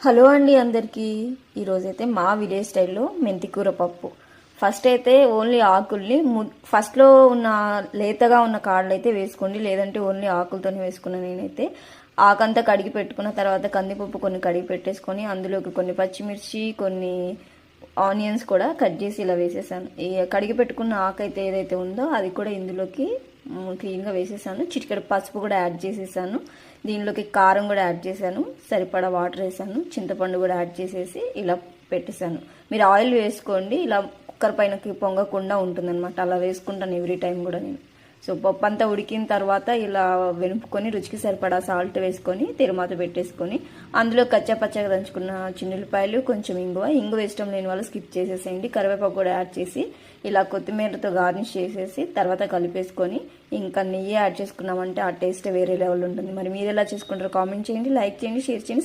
Hello అండి అందరికీ. ఈరోజైతే మా విలేజ్ స్టైల్లో మెంతికూర పప్పు. ఫస్ట్ అయితే ఓన్లీ ఆకుల్ని ము- ఫస్ట్లో ఉన్న లేతగా ఉన్న కాడలు అయితే వేసుకోండి లేదంటే ఓన్లీ ఆకులతోనే వేసుకున్నా నేనైతే ఆకంతా కడిగి పెట్టుకున్న తర్వాత కందిపప్పు కొన్ని కడిగి పెట్టేసుకొని అందులోకి కొన్ని పచ్చిమిర్చి కొన్ని ఆనియన్స్ కూడా కట్ చేసి ఇలా వేసేసాను. కడిగి పెట్టుకున్న ఆకు అయితే ఏదైతే ఉందో అది కూడా ఇందులోకి క్లీన్గా వేసేసాను. చిటికెడ పసుపు కూడా యాడ్ చేసేసాను. దీనిలోకి కారం కూడా యాడ్ చేశాను. సరిపడా వాటర్ వేసాను. చింతపండు కూడా యాడ్ చేసేసి ఇలా పెట్టేశాను. మీరు ఆయిల్ వేసుకోండి. ఇలా కుక్కర్ పైనకి పొంగకుండా ఉంటుందన్నమాట. అలా వేసుకుంటాను ఎవ్రీ టైం కూడా నేను. సో పప్పు అంతా ఉడికిన తర్వాత ఇలా వెనుపుకొని రుచికి సరిపడా సాల్ట్ వేసుకొని తిరుమాత పెట్టేసుకొని అందులో కచ్చా పచ్చగా దంచుకున్న చిన్నులపాయలు కొంచెం ఇంగువ. ఇంగువ ఇష్టం లేని వాళ్ళు స్కిప్ చేసేసేయండి. కరివేపాకు కూడా యాడ్ చేసి ఇలా కొత్తిమీరతో గార్నిష్ చేసేసి తర్వాత కలిపేసుకొని ఇంకా నెయ్యి యాడ్ చేసుకున్నామంటే ఆ టేస్ట్ వేరే లెవెల్ ఉంటుంది. మరి మీరు ఎలా చేసుకుంటారో కామెంట్ చేయండి లైక్ చేయండి షేర్ చేయండి